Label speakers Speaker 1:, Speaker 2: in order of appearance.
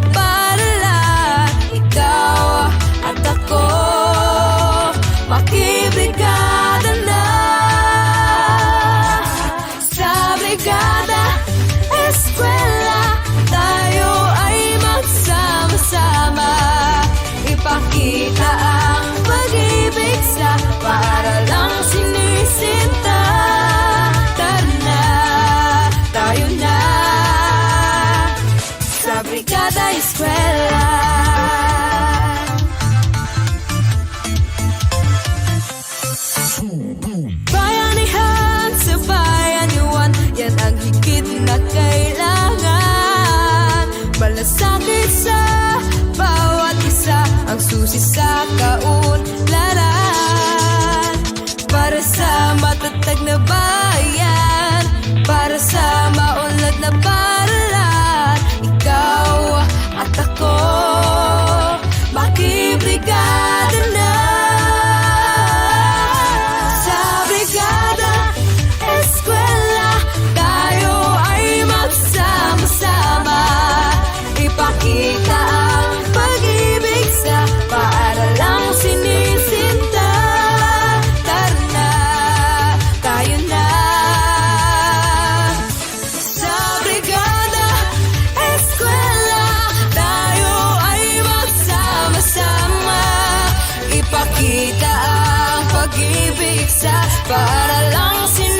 Speaker 1: maunlad na Bayanihan sa bayaniwan Yan ang higit na kailangan. Malasakit sa bawat isa Ang susi sa kaunlaran Para sa matatag na bayan Para sa maunlad na paralan pag-ibig sa para lang sinasabi